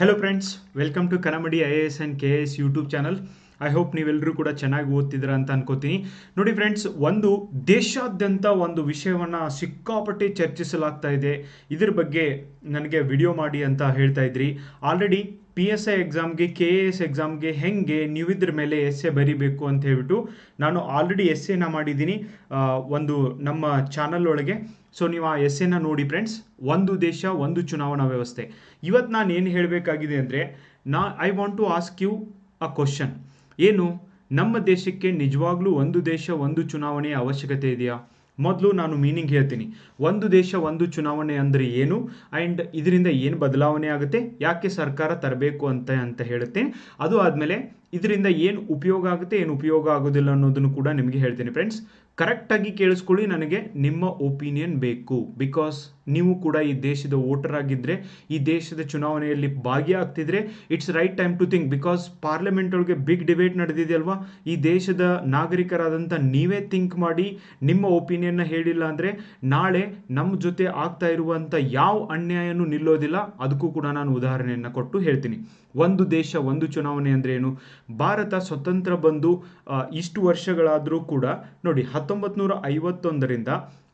Hello friends welcome to Kanamadi I A S and K S YouTube channel I hope ನೀವೆಲ್ಲರೂ ಕೂಡ ಚೆನ್ನಾಗಿ ಓದ್ತಿದ್ದೀರಾ ಅಂತ ಅನ್ಕೋತೀನಿ. ನೋಡಿ ಫ್ರೆಂಡ್ಸ್ ಒಂದು ದೇಶಾದ್ಯಂತ ಒಂದು ವಿಷಯವನ್ನು ಸಿಕ್ಕಾಪಟ್ಟೆ ಚರ್ಚಿಸಲಾಗ್ತಾ ಇದೆ. ಇದ್ರ ಬಗ್ಗೆ ನನಗೆ ವಿಡಿಯೋ ಮಾಡಿ ಅಂತ ಹೇಳ್ತಾ ಇದ್ರಿ. ಆಲ್ರೆಡಿ ಪಿ ಎಸ್ ಐ ಎಕ್ಸಾಮ್ಗೆ ಕೆ ಎ ಎಸ್ ಎಕ್ಸಾಮ್ಗೆ ಹೆಂಗೆ ನೀವು ಇದ್ರ ಮೇಲೆ ಎಸ್ ಎ ಬರಿಬೇಕು ಅಂತ ಹೇಳ್ಬಿಟ್ಟು ನಾನು ಆಲ್ರೆಡಿ ಎಸ್ ಎನ ಮಾಡಿದ್ದೀನಿ ಒಂದು ನಮ್ಮ ಚಾನಲ್ ಒಳಗೆ. ಸೊ ನೀವು ಆ ಎಸ್ ಎನ ನೋಡಿ ಫ್ರೆಂಡ್ಸ್ ಒಂದು ದೇಶ, ಒಂದು ಚುನಾವಣಾ ವ್ಯವಸ್ಥೆ. ಇವತ್ತು ನಾನು ಏನು ಹೇಳಬೇಕಾಗಿದೆ ಅಂದರೆ, ನಾ I want to ask you a question ಏನು? ನಮ್ಮ ದೇಶಕ್ಕೆ ನಿಜವಾಗ್ಲೂ ಒಂದು ದೇಶ, ಒಂದು ಚುನಾವಣೆಯ ಅವಶ್ಯಕತೆ ಇದೆಯಾ? ಮೊದಲು ನಾನು ಮೀನಿಂಗ್ ಹೇಳ್ತೀನಿ. ಒಂದು ದೇಶ, ಒಂದು ಚುನಾವಣೆ ಅಂದರೆ ಏನು? ಆ್ಯಂಡ್ ಇದರಿಂದ ಏನು ಬದಲಾವಣೆ ಆಗುತ್ತೆ? ಯಾಕೆ ಸರ್ಕಾರ ತರಬೇಕು ಅಂತ ಅಂತ ಹೇಳುತ್ತೆ. ಅದು ಆದಮೇಲೆ ಇದರಿಂದ ಏನು ಉಪಯೋಗ ಆಗುತ್ತೆ, ಏನು ಉಪಯೋಗ ಆಗೋದಿಲ್ಲ ಅನ್ನೋದನ್ನು ಕೂಡ ನಿಮಗೆ ಹೇಳ್ತೀನಿ ಫ್ರೆಂಡ್ಸ್ ಕರೆಕ್ಟಾಗಿ ಕೇಳಿಸ್ಕೊಳ್ಳಿ, ನನಗೆ ನಿಮ್ಮ ಒಪಿನಿಯನ್ ಬೇಕು. ಬಿಕಾಸ್ ನೀವು ಕೂಡ ಈ ದೇಶದ ವೋಟರ್ ಆಗಿದ್ದರೆ ಈ ದೇಶದ ಚುನಾವಣೆಯಲ್ಲಿ ಭಾಗಿಯಾಗ್ತಿದ್ರೆ it's right time to think because parliament ಒಳಗೆ ಬಿಗ್ ಡಿಬೇಟ್ ನಡೆದಿದೆಯಲ್ವಾ ಈ ದೇಶದ ನಾಗರಿಕರಾದಂಥ ನೀವೇ ಥಿಂಕ್ ಮಾಡಿ, ನಿಮ್ಮ ಒಪಿನಿಯನ್ನ ಹೇಳಿಲ್ಲ ಅಂದರೆ, ನಾಳೆ ನಮ್ಮ ಜೊತೆ ಆಗ್ತಾ ಇರುವಂಥ ಯಾವ ಅನ್ಯಾಯನೂ ನಿಲ್ಲೋದಿಲ್ಲ. ಅದಕ್ಕೂ ಕೂಡ ನಾನು ಉದಾಹರಣೆಯನ್ನು ಕೊಟ್ಟು ಹೇಳ್ತೀನಿ. ಒಂದು ದೇಶ, ಒಂದು ಚುನಾವಣೆ ಅಂದರೆ ಏನು? ಭಾರತ ಸ್ವತಂತ್ರ ಬಂದು ಇಷ್ಟು ವರ್ಷಗಳಾದರೂ ಕೂಡ ನೋಡಿ ಹತ್ತೊಂಬತ್ತು ನೂರ ಐವತ್ತೊಂದರಿಂದ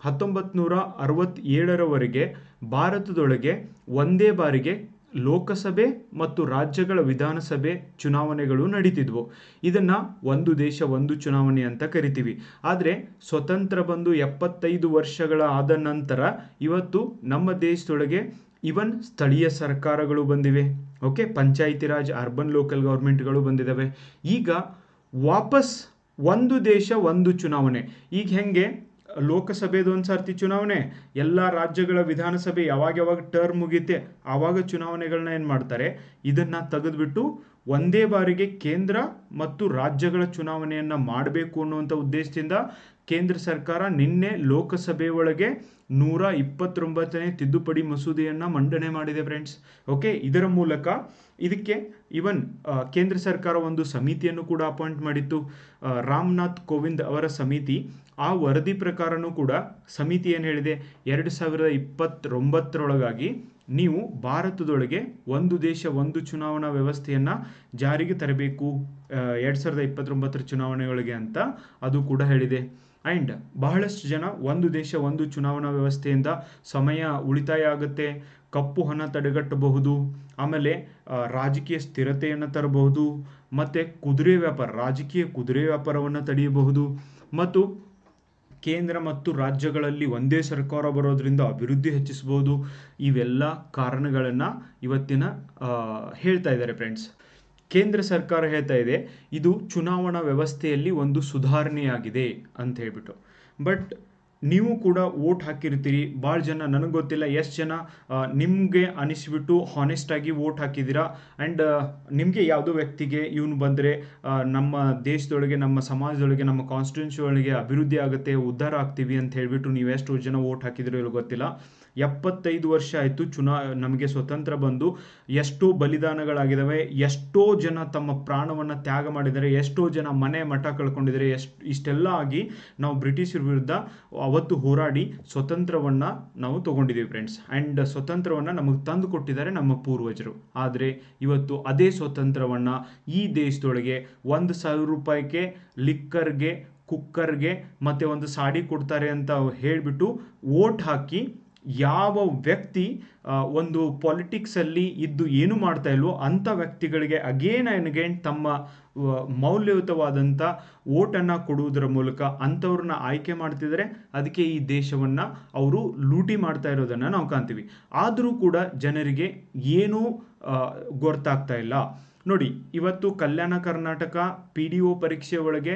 ಹತ್ತೊಂಬತ್ತು ನೂರ ಅರವತ್ತೇಳರವರೆಗೆ ಭಾರತದೊಳಗೆ ಒಂದೇ ಬಾರಿಗೆ ಲೋಕಸಭೆ ಮತ್ತು ರಾಜ್ಯಗಳ ವಿಧಾನಸಭೆ ಚುನಾವಣೆಗಳು ನಡೀತಿದ್ವು. ಇದನ್ನ ಒಂದು ದೇಶ, ಒಂದು ಚುನಾವಣೆ ಅಂತ ಕರಿತೀವಿ. ಆದರೆ ಸ್ವತಂತ್ರ ಬಂದು ಎಪ್ಪತ್ತೈದು ವರ್ಷಗಳ ಆದ ನಂತರ ಇವತ್ತು ನಮ್ಮ ದೇಶದೊಳಗೆ ಇವನ್ ಸ್ಥಳೀಯ ಸರ್ಕಾರಗಳು ಬಂದಿವೆ. Okay, panchayati raj, urban local ಗೌರ್ಮೆಂಟ್ಗಳು ಬಂದಿದ್ದಾವೆ ಈಗ ವಾಪಸ್ ಒಂದು ದೇಶ, ಒಂದು ಚುನಾವಣೆ. ಈಗ ಹೆಂಗೆ? ಲೋಕಸಭೆದು ಒಂದು ಸರ್ತಿ ಚುನಾವಣೆ. ಎಲ್ಲ ರಾಜ್ಯಗಳ ವಿಧಾನಸಭೆ ಯಾವಾಗ ಯಾವಾಗ ಟರ್ಮ್ ಮುಗೀತೆ ಆವಾಗ ಚುನಾವಣೆಗಳನ್ನ ಏನು ಮಾಡ್ತಾರೆ? ಇದನ್ನು ತೆಗೆದುಬಿಟ್ಟು ಒಂದೇ ಬಾರಿಗೆ ಕೇಂದ್ರ ಮತ್ತು ರಾಜ್ಯಗಳ ಚುನಾವಣೆಯನ್ನು ಮಾಡಬೇಕು ಅನ್ನುವಂಥ ಉದ್ದೇಶದಿಂದ ಕೇಂದ್ರ ಸರ್ಕಾರ ನಿನ್ನೆ ಲೋಕಸಭೆ ಒಳಗೆ ನೂರ ಇಪ್ಪತ್ತೊಂಬತ್ತನೇ ತಿದ್ದುಪಡಿ ಮಸೂದೆಯನ್ನು ಮಂಡನೆ ಮಾಡಿದೆ ಫ್ರೆಂಡ್ಸ್ ಓಕೆ ಇದರ ಮೂಲಕ ಇದಕ್ಕೆ ಇವನ್ ಕೇಂದ್ರ ಸರ್ಕಾರ ಒಂದು ಸಮಿತಿಯನ್ನು ಕೂಡ ಅಪಾಯಿಂಟ್ ಮಾಡಿತ್ತು. ರಾಮನಾಥ್ ಕೋವಿಂದ್ ಅವರ ಸಮಿತಿ, ಆ ವರದಿ ಪ್ರಕಾರನೂ ಕೂಡ ಸಮಿತಿ ಏನು ಹೇಳಿದೆ? ಎರಡು ಸಾವಿರದ ಇಪ್ಪತ್ತೊಂಬತ್ತರೊಳಗಾಗಿ ನೀವು ಭಾರತದೊಳಗೆ ಒಂದು ದೇಶ, ಒಂದು ಚುನಾವಣಾ ವ್ಯವಸ್ಥೆಯನ್ನು ಜಾರಿಗೆ ತರಬೇಕು ಎರಡು ಸಾವಿರದ ಇಪ್ಪತ್ತೊಂಬತ್ತರ ಚುನಾವಣೆಯೊಳಗೆ ಅಂತ ಅದು ಕೂಡ ಹೇಳಿದೆ. ಆ್ಯಂಡ್ ಬಹಳಷ್ಟು ಜನ ಒಂದು ದೇಶ, ಒಂದು ಚುನಾವಣಾ ವ್ಯವಸ್ಥೆಯಿಂದ ಸಮಯ ಉಳಿತಾಯ ಆಗುತ್ತೆ, ಕಪ್ಪು ಹಣ ತಡೆಗಟ್ಟಬಹುದು, ಆಮೇಲೆ ರಾಜಕೀಯ ಸ್ಥಿರತೆಯನ್ನು ತರಬಹುದು, ಮತ್ತು ಕುದುರೆ ವ್ಯಾಪಾರ, ರಾಜಕೀಯ ಕುದುರೆ ವ್ಯಾಪಾರವನ್ನು ತಡೆಯಬಹುದು, ಮತ್ತು ಕೇಂದ್ರ ಮತ್ತು ರಾಜ್ಯಗಳಲ್ಲಿ ಒಂದೇ ಸರ್ಕಾರ ಬರೋದರಿಂದ ಅಭಿವೃದ್ಧಿ ಹೆಚ್ಚಿಸ್ಬೋದು ಇವೆಲ್ಲ ಕಾರಣಗಳನ್ನು ಇವತ್ತಿನ ಹೇಳ್ತಾ ಇದ್ದಾರೆ ಫ್ರೆಂಡ್ಸ್ ಕೇಂದ್ರ ಸರ್ಕಾರ ಹೇಳ್ತಾ ಇದೆ, ಇದು ಚುನಾವಣಾ ವ್ಯವಸ್ಥೆಯಲ್ಲಿ ಒಂದು ಸುಧಾರಣೆಯಾಗಿದೆ ಅಂತ ಹೇಳ್ಬಿಟ್ಟು. ಬಟ್ ನೀವು ಕೂಡ ವೋಟ್ ಹಾಕಿರ್ತೀರಿ ಭಾಳ ಜನ, ನನಗೆ ಗೊತ್ತಿಲ್ಲ ಎಷ್ಟು ಜನ ನಿಮಗೆ ಅನಿಸ್ಬಿಟ್ಟು ಹಾನೆಸ್ಟ್ ಆಗಿ ವೋಟ್ ಹಾಕಿದ್ದೀರಾ ಆ್ಯಂಡ್ ನಿಮಗೆ ಯಾವುದೋ ವ್ಯಕ್ತಿಗೆ ಇವನು ಬಂದರೆ ನಮ್ಮ ದೇಶದೊಳಗೆ, ನಮ್ಮ ಸಮಾಜದೊಳಗೆ, ನಮ್ಮ ಕಾನ್ಸ್ಟಿಟ್ಯೂನ್ಸಿ ಒಳಗೆ ಅಭಿವೃದ್ಧಿ ಆಗುತ್ತೆ, ಉದ್ಧಾರ ಆಗ್ತೀವಿ ಅಂತ ಹೇಳಿಬಿಟ್ಟು ನೀವು ಎಷ್ಟು ಜನ ವೋಟ್ ಹಾಕಿದಿರೋ ಇಲ್ಲೋ ಗೊತ್ತಿಲ್ಲ. ಎಪ್ಪತ್ತೈದು ವರ್ಷ ಆಯಿತು ಚುನಾ, ನಮಗೆ ಸ್ವತಂತ್ರ ಬಂದು ಎಷ್ಟೋ ಬಲಿದಾನಗಳಾಗಿದ್ದಾವೆ ಎಷ್ಟೋ ಜನ ತಮ್ಮ ಪ್ರಾಣವನ್ನು ತ್ಯಾಗ ಮಾಡಿದ್ದಾರೆ ಎಷ್ಟೋ ಜನ ಮನೆ ಮಠ ಕಳ್ಕೊಂಡಿದ್ದಾರೆ ಎಷ್ಟು, ಇಷ್ಟೆಲ್ಲ ಆಗಿ ನಾವು ಬ್ರಿಟಿಷರ ವಿರುದ್ಧ ಅವತ್ತು ಹೋರಾಡಿ ಸ್ವತಂತ್ರವನ್ನು ನಾವು ತೊಗೊಂಡಿದ್ದೀವಿ ಫ್ರೆಂಡ್ಸ್ ಆ್ಯಂಡ್ ಸ್ವತಂತ್ರವನ್ನು ನಮಗೆ ತಂದು ಕೊಟ್ಟಿದ್ದಾರೆ ನಮ್ಮ ಪೂರ್ವಜರು. ಆದರೆ ಇವತ್ತು ಅದೇ ಸ್ವತಂತ್ರವನ್ನು ಈ ದೇಶದೊಳಗೆ ಒಂದು ಸಾವಿರ ರೂಪಾಯಿಗೆ ಲಿಕ್ಕರ್ಗೆ ಕುಕ್ಕರ್ಗೆ ಮತ್ತು ಒಂದು ಸಾಡಿ ಕೊಡ್ತಾರೆ ಅಂತ ಹೇಳಿಬಿಟ್ಟು ವೋಟ್ ಹಾಕಿ ಯಾವ ವ್ಯಕ್ತಿ ಒಂದು ಪಾಲಿಟಿಕ್ಸಲ್ಲಿ ಇದ್ದು ಏನು ಮಾಡ್ತಾ ಇಲ್ವೋ ಅಂಥ ವ್ಯಕ್ತಿಗಳಿಗೆ ಅಗೇನ್ ಆ್ಯಂಡ್ ಅಗೇನ್ ತಮ್ಮ ಮೌಲ್ಯಯುತವಾದಂಥ ಓಟನ್ನು ಕೊಡುವುದರ ಮೂಲಕ ಅಂಥವ್ರನ್ನ ಆಯ್ಕೆ ಮಾಡ್ತಿದ್ದಾರೆ. ಅದಕ್ಕೆ ಈ ದೇಶವನ್ನು ಅವರು ಲೂಟಿ ಮಾಡ್ತಾ ಇರೋದನ್ನು ನಾವು ಕಾಣ್ತೀವಿ. ಆದರೂ ಕೂಡ ಜನರಿಗೆ ಏನೂ ಗೊತ್ತಾಗ್ತಾ ಇಲ್ಲ. ನೋಡಿ, ಇವತ್ತು Kalyana Karnataka P D O ಪರೀಕ್ಷೆ ಒಳಗೆ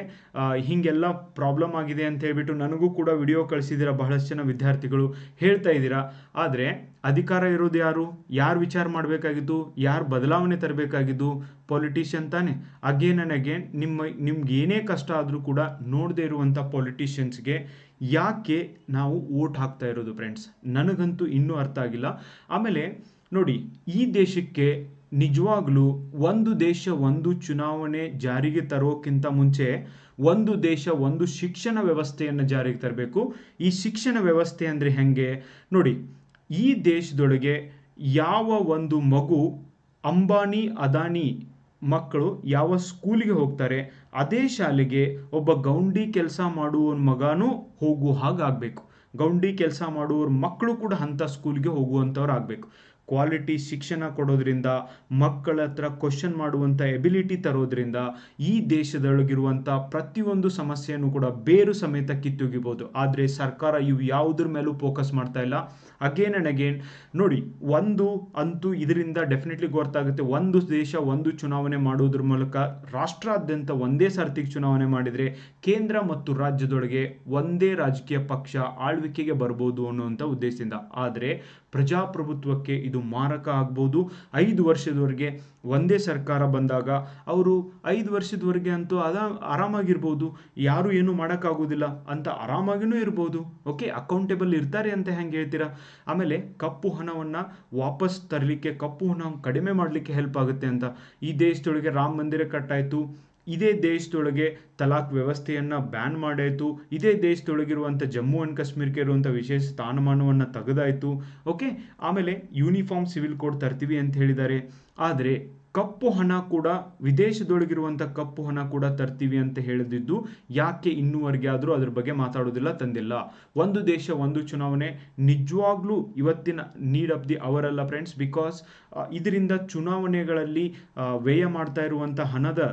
ಹೀಗೆಲ್ಲ ಪ್ರಾಬ್ಲಮ್ ಆಗಿದೆ ಅಂತ ಹೇಳ್ಬಿಟ್ಟು ನನಗೂ ಕೂಡ ವಿಡಿಯೋ ಕಳಿಸಿದಿರ ಬಹಳಷ್ಟು ಜನ ವಿದ್ಯಾರ್ಥಿಗಳು ಹೇಳ್ತಾ ಇದ್ದೀರಾ. ಆದರೆ, ಅಧಿಕಾರ ಇರೋದು ಯಾರು? ಯಾರು ವಿಚಾರ ಮಾಡಬೇಕಾಗಿದ್ದು? ಯಾರು ಬದಲಾವಣೆ ತರಬೇಕಾಗಿದ್ದು? ಪೊಲಿಟಿಷಿಯನ್ ತಾನೆ. ಅಗೇನ್ ಆ್ಯಂಡ್ ಅಗೇನ್ ನಿಮ್ಮ, ನಿಮ್ಗೆ ಏನೇ ಕಷ್ಟ ಆದರೂ ಕೂಡ ನೋಡದೇ ಇರುವಂಥ ಪೊಲಿಟಿಷಿಯನ್ಸ್ಗೆ ಯಾಕೆ ನಾವು ವೋಟ್ ಹಾಕ್ತಾ ಇರೋದು ಫ್ರೆಂಡ್ಸ್ ನನಗಂತೂ ಇನ್ನೂ ಅರ್ಥ ಆಗಿಲ್ಲ. ಆಮೇಲೆ ನೋಡಿ, ಈ ದೇಶಕ್ಕೆ ನಿಜವಾಗ್ಲೂ ಒಂದು ದೇಶ ಒಂದು ಚುನಾವಣೆ ಜಾರಿಗೆ ತರೋಕ್ಕಿಂತ ಮುಂಚೆ ಒಂದು ದೇಶ ಒಂದು ಶಿಕ್ಷಣ ವ್ಯವಸ್ಥೆಯನ್ನು ಜಾರಿಗೆ ತರಬೇಕು. ಈ ಶಿಕ್ಷಣ ವ್ಯವಸ್ಥೆ ಅಂದರೆ ಹೆಂಗೆ? ನೋಡಿ, ಈ ದೇಶದೊಳಗೆ ಯಾವ ಒಂದು ಮಗು ಅಂಬಾನಿ, ಅದಾನಿ ಮಕ್ಕಳು ಯಾವ ಸ್ಕೂಲಿಗೆ ಹೋಗ್ತಾರೆ, ಅದೇ ಶಾಲೆಗೆ ಒಬ್ಬ ಗೌಂಡಿ ಕೆಲಸ ಮಾಡುವ ಮಗನೂ ಹೋಗುವ ಹಾಗಾಗಬೇಕು. ಗೌಂಡಿ ಕೆಲಸ ಮಾಡುವವ್ರ ಮಕ್ಕಳು ಕೂಡ ಅಂಥ ಸ್ಕೂಲ್ಗೆ ಹೋಗುವಂಥವ್ರು ಆಗಬೇಕು ಕ್ವಾಲಿಟಿ ಶಿಕ್ಷಣ ಕೊಡೋದ್ರಿಂದ ಮಕ್ಕಳ ಹತ್ರ ಕ್ವಶನ್ ಮಾಡುವಂಥ ಎಬಿಲಿಟಿ ತರೋದ್ರಿಂದ ಈ ದೇಶದೊಳಗಿರುವಂಥ ಪ್ರತಿಯೊಂದು ಸಮಸ್ಯೆಯನ್ನು ಕೂಡ ಬೇರು ಸಮೇತ ಕಿತ್ತೊಗಿಬೋದು. ಆದರೆ ಸರ್ಕಾರ ಇವು ಯಾವುದ್ರ ಮೇಲೂ ಫೋಕಸ್ ಮಾಡ್ತಾ ಇಲ್ಲ. ಅಗೇನ್ ಆ್ಯಂಡ್ ಅಗೇನ್ ನೋಡಿ, ಒಂದು ಅಂತೂ ಇದರಿಂದ ಡೆಫಿನೆಟ್ಲಿ ಗೊತ್ತಾಗುತ್ತೆ. ಒಂದು ದೇಶ ಒಂದು ಚುನಾವಣೆ ಮಾಡೋದ್ರ ಮೂಲಕ ರಾಷ್ಟ್ರಾದ್ಯಂತ ಒಂದೇ ಸರ್ತಿಗೆ ಚುನಾವಣೆ ಮಾಡಿದರೆ ಕೇಂದ್ರ ಮತ್ತು ರಾಜ್ಯದೊಳಗೆ ಒಂದೇ ರಾಜಕೀಯ ಪಕ್ಷ ಆಳ್ವಿಕೆಗೆ ಬರ್ಬೋದು ಅನ್ನುವಂಥ ಉದ್ದೇಶದಿಂದ. ಆದರೆ ಪ್ರಜಾಪ್ರಭುತ್ವಕ್ಕೆ ಇದು ಮಾರಕ ಆಗ್ಬೋದು. ಐದು ವರ್ಷದವರೆಗೆ ಒಂದೇ ಸರ್ಕಾರ ಬಂದಾಗ ಅವರು ಐದು ವರ್ಷದವರೆಗೆ ಅಂತೂ ಅದ ಆರಾಮಾಗಿರ್ಬೋದು. ಯಾರು ಏನು ಮಾಡೋಕ್ಕಾಗೋದಿಲ್ಲ ಅಂತ ಆರಾಮಾಗಿನೂ ಇರ್ಬೋದು. ಓಕೆ ಅಕೌಂಟೇಬಲ್ ಇರ್ತಾರೆ ಅಂತ ಹೆಂಗೆ ಹೇಳ್ತೀರಾ? ಆಮೇಲೆ ಕಪ್ಪು ಹಣವನ್ನು ವಾಪಸ್ ತರಲಿಕ್ಕೆ, ಕಪ್ಪು ಹಣ ಕಡಿಮೆ ಮಾಡಲಿಕ್ಕೆ ಹೆಲ್ಪ್ ಆಗುತ್ತೆ ಅಂತ. ಈ ದೇಶದೊಳಗೆ ರಾಮ ಮಂದಿರ ಕಟ್ಟಾಯಿತು. ಇದೇ ದೇಶದೊಳಗೆ ತಲಾಕ್ ವ್ಯವಸ್ಥೆಯನ್ನು ಬ್ಯಾನ್ ಮಾಡಾಯಿತು. ಇದೇ ದೇಶದೊಳಗಿರುವಂಥ ಜಮ್ಮು ಆ್ಯಂಡ್ ಕಾಶ್ಮೀರಕ್ಕೆ ಇರುವಂಥ ವಿಶೇಷ ಸ್ಥಾನಮಾನವನ್ನು ತೆಗೆದಾಯಿತು. ಓಕೆ ಆಮೇಲೆ ಯೂನಿಫಾರ್ಮ್ ಸಿವಿಲ್ ಕೋಡ್ ತರ್ತೀವಿ ಅಂತ ಹೇಳಿದ್ದಾರೆ. ಆದರೆ ಕಪ್ಪು ಹಣ ಕೂಡ ವಿದೇಶದೊಳಗಿರುವಂಥ ಕಪ್ಪು ಹಣ ಕೂಡ ತರ್ತೀವಿ ಅಂತ ಹೇಳಿದ್ದು ಯಾಕೆ ಇನ್ನೂವರೆಗೆ ಆದರೂ ಅದ್ರ ಬಗ್ಗೆ ಮಾತಾಡೋದಿಲ್ಲ, ತಂದಿಲ್ಲ. ಒಂದು ದೇಶ, ಒಂದು ಚುನಾವಣೆ ನಿಜವಾಗ್ಲೂ ಇವತ್ತಿನ ನೀಡ್ ಆಫ್ ದಿ ಅವರ್ ಅಲ್ಲ ಫ್ರೆಂಡ್ಸ್ ಬಿಕಾಸ್ ಇದರಿಂದ ಚುನಾವಣೆಗಳಲ್ಲಿ ವ್ಯಯ ಮಾಡ್ತಾ ಇರುವಂಥ ಹಣದ